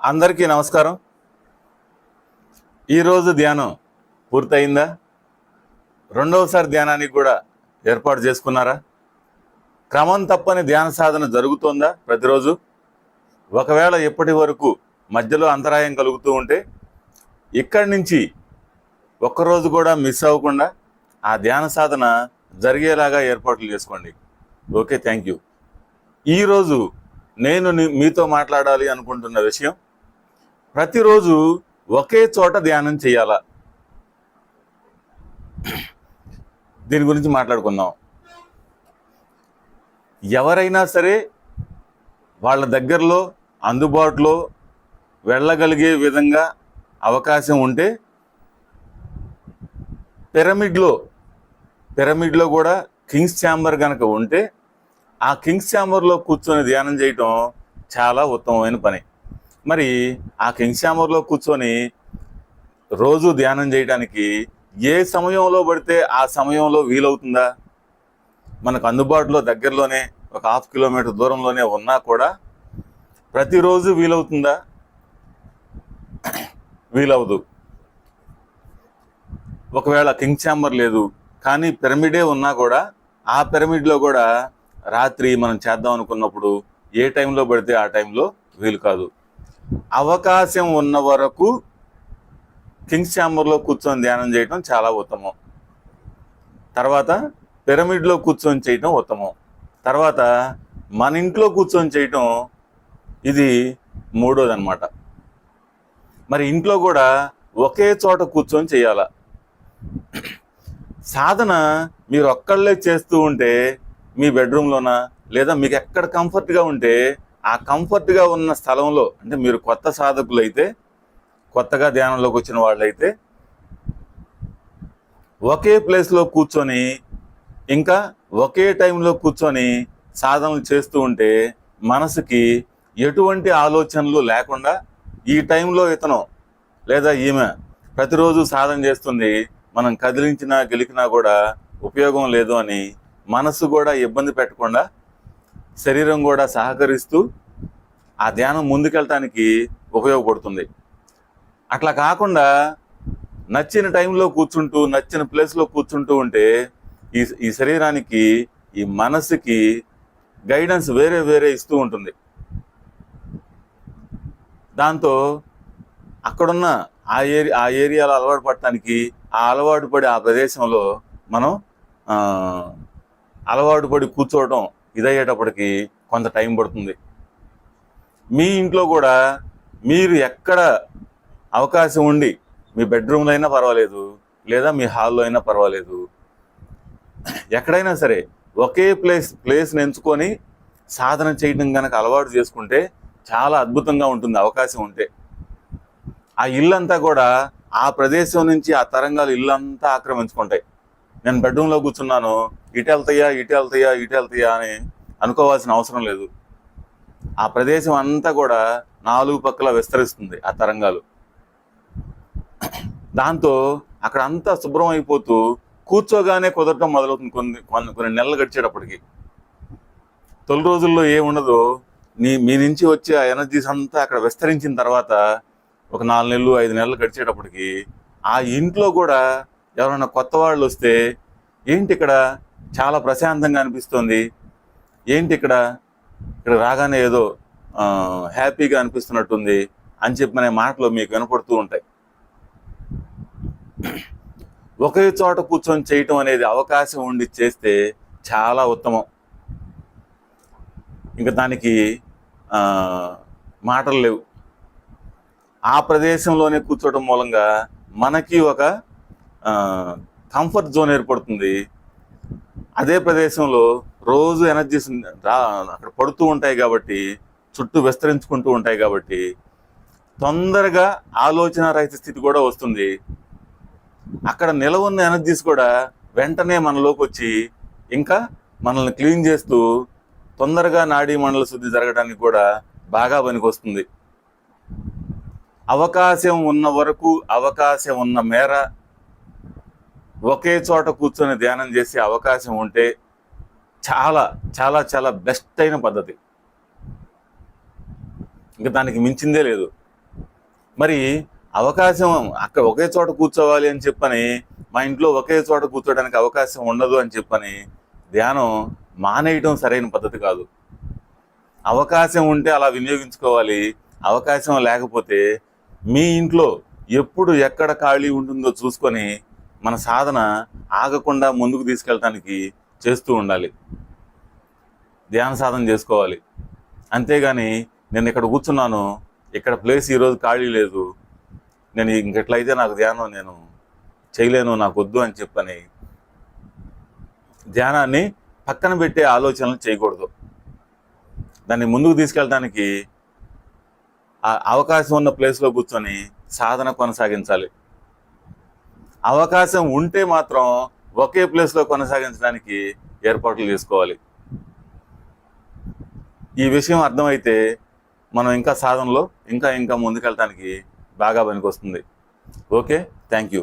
అందరికీ నమస్కారం. ఈరోజు ధ్యానం పూర్తయిందా? రెండవసారి ధ్యానానికి కూడా ఏర్పాటు చేసుకున్నారా? క్రమం తప్పని ధ్యాన సాధన జరుగుతోందా ప్రతిరోజు? ఒకవేళ ఇప్పటి వరకు మధ్యలో అంతరాయం కలుగుతూ ఉంటే ఇక్కడి నుంచి ఒక్కరోజు కూడా మిస్ అవ్వకుండా ఆ ధ్యాన సాధన జరిగేలాగా ఏర్పాట్లు చేసుకోండి. Okay thank you. ఈరోజు నేను మీతో మాట్లాడాలి అనుకుంటున్న విషయం ప్రతిరోజు ఒకే చోట ధ్యానం చేయాలా? దీని గురించి మాట్లాడుకుందాం. ఎవరైనా సరే వాళ్ళ దగ్గరలో అందుబాటులో వెళ్ళగలిగే విధంగా అవకాశం ఉంటే పిరమిడ్లో పిరమిడ్లో కూడా కింగ్స్ ఛాంబర్ కనుక ఉంటే ఆ కింగ్స్ ఛాంబర్లో కూర్చొని ధ్యానం చేయటం చాలా ఉత్తమమైన పని. మరి ఆ కింగ్స్ ఛాంబర్లో కూర్చొని రోజు ధ్యానం చేయడానికి ఏ సమయంలో పడితే ఆ సమయంలో వీలవుతుందా? మనకు అందుబాటులో దగ్గరలోనే ఒక హాఫ్ కిలోమీటర్ దూరంలోనే ఉన్నా కూడా ప్రతిరోజు వీలవుతుందా? వీలవదు. ఒకవేళ కింగ్ ఛాంబర్ లేదు కానీ పిరమిడే ఉన్నా కూడా ఆ పిరమిడ్లో కూడా రాత్రి మనం చేద్దాం అనుకున్నప్పుడు ఏ టైంలో పడితే ఆ టైంలో వీలు కాదు. అవకాశం ఉన్న వరకు కింగ్స్ ఛాంబర్లో కూర్చొని ధ్యానం చేయటం చాలా ఉత్తమం. తర్వాత పిరమిడ్లో కూర్చొని చేయటం ఉత్తమం. తర్వాత మన ఇంట్లో కూర్చొని చేయటం ఇది మూడోది అనమాట మరి ఇంట్లో కూడా ఒకే చోట కూర్చొని చేయాల? సాధన మీరు ఒక్కళ్ళే చేస్తూ ఉంటే మీ బెడ్రూమ్లోనా? లేదా మీకు ఎక్కడ కంఫర్ట్గా ఉంటే ఆ కంఫర్ట్గా ఉన్న స్థలంలో అంటే మీరు కొత్త సాధకులు అయితే కొత్తగా ధ్యానంలోకి వచ్చిన వాళ్ళైతే ఒకే ప్లేస్లో కూర్చొని ఇంకా ఒకే టైంలో కూర్చొని సాధనలు చేస్తూ ఉంటే మనసుకి ఎటువంటి ఆలోచనలు లేకుండా ఈ టైంలో ఇతను లేదా ఈమె ప్రతిరోజు సాధన చేస్తుంది మనం కదిలించినా గెలికినా కూడా ఉపయోగం లేదు అని మనసు కూడా ఇబ్బంది పెట్టకుండా శరీరం కూడా సహకరిస్తూ ఆ ధ్యానం ముందుకెళ్ళటానికి ఉపయోగపడుతుంది. అట్లా కాకుండా నచ్చిన టైంలో కూర్చుంటూ నచ్చిన ప్లేస్లో కూర్చుంటూ ఉంటే ఈ ఈ శరీరానికి ఈ మనసుకి గైడెన్స్ వేరే వేరే ఇస్తూ ఉంటుంది. దాంతో అక్కడున్న ఆ ఏరియా ఆ ఏరియాలో అలవాటు పడటానికి ఆ అలవాటు పడి ఆ ప్రదేశంలో మనం అలవాటు పడి కూర్చోవడం ఇదయ్యేటప్పటికి కొంత టైం పడుతుంది. మీ ఇంట్లో కూడా మీరు ఎక్కడ అవకాశం ఉండి మీ బెడ్రూమ్లో అయినా పర్వాలేదు లేదా మీ హాల్లో అయినా పర్వాలేదు ఎక్కడైనా సరే ఒకే ప్లేస్ ప్లేస్ని ఎంచుకొని సాధన చేయడం కనుక అలవాటు చేసుకుంటే చాలా అద్భుతంగా ఉంటుంది అవకాశం ఉంటే. ఆ ఇల్లంతా కూడా ఆ ప్రదేశం నుంచి ఆ తరంగాలు ఇల్లంతా ఆక్రమించుకుంటాయి. నేను బెడ్రూమ్లో కూర్చున్నాను ఇటు వెళ్తాయా ఇటు వెళ్తాయా ఇటు వెళ్తాయా అని అనుకోవాల్సిన అవసరం లేదు. ఆ ప్రదేశం అంతా కూడా నాలుగు పక్కల విస్తరిస్తుంది ఆ తరంగాలు. దాంతో అక్కడ అంతా శుభ్రం అయిపోతూ కూర్చోగానే కుదరటం మొదలవుతుంది కొన్ని కొన్ని కొన్ని నెలలు గడిచేటప్పటికి. తొలి రోజుల్లో ఏముండదు నీ మీ నుంచి వచ్చే ఆ ఎనర్జీస్ అంతా అక్కడ విస్తరించిన తర్వాత ఒక నాలుగు నెలలు ఐదు నెలలు గడిచేటప్పటికి ఆ ఇంట్లో కూడా ఎవరైనా కొత్త వాళ్ళు వస్తే ఏంటి ఇక్కడ చాలా ప్రశాంతంగా అనిపిస్తుంది? ఏంటి ఇక్కడ? ఇక్కడ రాగానే ఏదో హ్యాపీగా అనిపిస్తున్నట్టుంది అని చెప్పిన మాటలు మీకు వినపడుతూ ఉంటాయి. ఒకే చోట కూర్చొని చేయటం అనేది అవకాశం ఉండి చేస్తే చాలా ఉత్తమం. ఇంకా దానికి మాటలు లేవు. ఆ ప్రదేశంలోనే కూర్చోవడం మూలంగా మనకి ఒక కంఫర్ట్ జోన్ ఏర్పడుతుంది. అదే ప్రదేశంలో రోజు ఎనర్జీస్ రా అక్కడ పడుతూ ఉంటాయి కాబట్టి చుట్టూ విస్తరించుకుంటూ ఉంటాయి కాబట్టి తొందరగా ఆలోచన రహిత స్థితి కూడా వస్తుంది. అక్కడ నిలవ ఉన్న ఎనర్జీస్ కూడా వెంటనే మనలోకి వచ్చి ఇంకా మనల్ని క్లీన్ చేస్తూ తొందరగా నాడీ మండల శుద్ధి జరగడానికి కూడా బాగా పనికొస్తుంది. అవకాశం ఉన్న వరకు అవకాశం ఉన్న మేర ఒకే చోట కూర్చొని ధ్యానం చేసే అవకాశం ఉంటే చాలా చాలా చాలా బెస్ట్ అయిన పద్ధతి. ఇంకా దానికి మించిందే లేదు. మరి అవకాశం అక్కడ ఒకే చోట కూర్చోవాలి అని చెప్పని మా ఇంట్లో ఒకే చోట కూర్చోడానికి అవకాశం ఉండదు అని చెప్పని ధ్యానం మానేయటం సరైన పద్ధతి కాదు. అవకాశం ఉంటే అలా వినియోగించుకోవాలి. అవకాశం లేకపోతే మీ ఇంట్లో ఎప్పుడు ఎక్కడ ఖాళీ ఉంటుందో చూసుకొని మన సాధన ఆగకుండా ముందుకు తీసుకెళ్ళటానికి చేస్తూ ఉండాలి. ధ్యాన సాధన చేసుకోవాలి. అంతేగాని నేను ఇక్కడ కూర్చున్నాను ఇక్కడ ప్లేస్ ఈరోజు ఖాళీ లేదు నేను ఇంకెట్లయితే నాకు ధ్యానం నేను చేయలేను నాకు వద్దు అని చెప్పని ధ్యానాన్ని పక్కన పెట్టే ఆలోచనలు చేయకూడదు. దాన్ని ముందుకు తీసుకెళ్ళడానికి అవకాశం ఉన్న ప్లేస్లో కూర్చొని సాధన కొనసాగించాలి. అవకాశం ఉంటే మాత్రం ఒకే ప్లేస్లో కొనసాగించడానికి ఏర్పాట్లు చేసుకోవాలి. ఈ విషయం అర్థమైతే మనం ఇంకా సాధనలో ఇంకా ఇంకా ముందుకెళ్ళటానికి బాగా పనికొస్తుంది. ఓకే? Thank you